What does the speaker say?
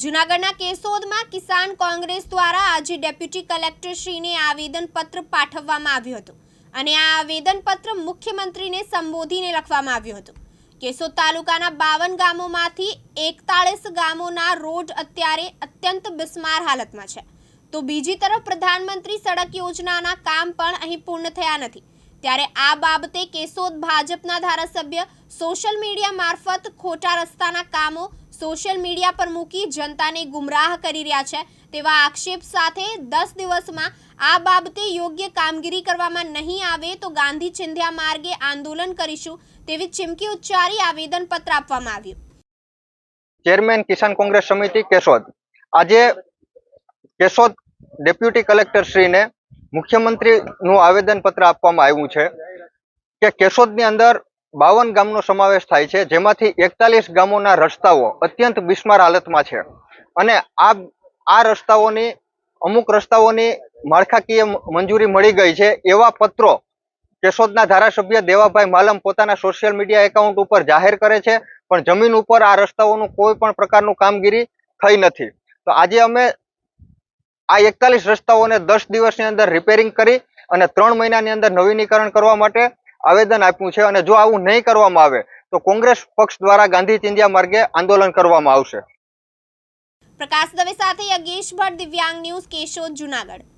જૂનાગઢના કેશોદમાં કિસાન કોંગ્રેસ દ્વારા આજે ડેપ્યુટી કલેક્ટરશ્રીને આવેદનપત્ર પાઠવવામાં આવ્યું હતું. અને આ આવેદનપત્ર મુખ્યમંત્રીને સંબોધીને લખવામાં આવ્યું હતું. કેશોદ તાલુકાના બાવન ગામોમાંથી એકતાળીસ ગામોના રોડ અત્યારે અત્યંત બિસ્માર હાલતમાં છે. તો બીજી તરફ પ્રધાનમંત્રી સડક યોજનાના કામ પણ અહીં પૂર્ણ થયા નથી. ત્યારે આ બાબતે કેશોદ ભાજપના ધારાસભ્ય સોશિયલ મીડિયા મારફત ખોટા રસ્તાના કામો સોશિયલ મીડિયા પર મૂકી જનતાને ગુમરાહ કરી રહ્યા છે. તેવા આક્ષેપ સાથે દસ દિવસમાં આ બાબતે યોગ્ય કામગીરી કરવામાં નહીં આવે તો ગાંધી ચિંધ્યા માર્ગે આંદોલન કરીશું તેવી ચીમકી ઉચ્ચારી આવેદનપત્ર આપવામાં આવ્યું. ચેરમેન કિસાન કોંગ્રેસ સમિતિ કેશોદ. આજે કેશોદ ડેપ્યુટી કલેક્ટર શ્રીને મુખ્યમંત્રીનું આવેદનપત્ર આપવામાં આવ્યું છે કે કેશોદની અંદર બાવન ગામનો સમાવેશ થાય છે, જેમાંથી એકતાલીસ ગામોના રસ્તાઓ અત્યંત બિસ્માર હાલતમાં છે. અને આ આ રસ્તાઓની, અમુક રસ્તાઓની માળખાકીય મંજૂરી મળી ગઈ છે. એવા પત્રો કેશોદના ધારાસભ્ય દેવાભાઈ માલમ પોતાના સોશિયલ મીડિયા એકાઉન્ટ ઉપર જાહેર કરે છે, પણ જમીન ઉપર આ રસ્તાઓનું કોઈ પણ પ્રકારનું કામગીરી થઈ નથી. તો આજે અમે આ એકતાલીસ રસ્તાઓને દસ દિવસની અંદર રિપેરિંગ કરી અને ત્રણ મહિનાની અંદર નવીનીકરણ કરવા માટે આવેદન આપ્યું છે અને જો આવું નહીં કરવામાં આવે, તો કોંગ્રેસ પક્ષ દ્વારા ગાંધી ચિંધ્યા માર્ગે આંદોલન કરવામાં આવશે. પ્રકાશ દવે સાથે યજ્ઞેશ ભટ્ટ દિવ્યાંગ ન્યૂઝ કેશોદ, જુનાગઢ.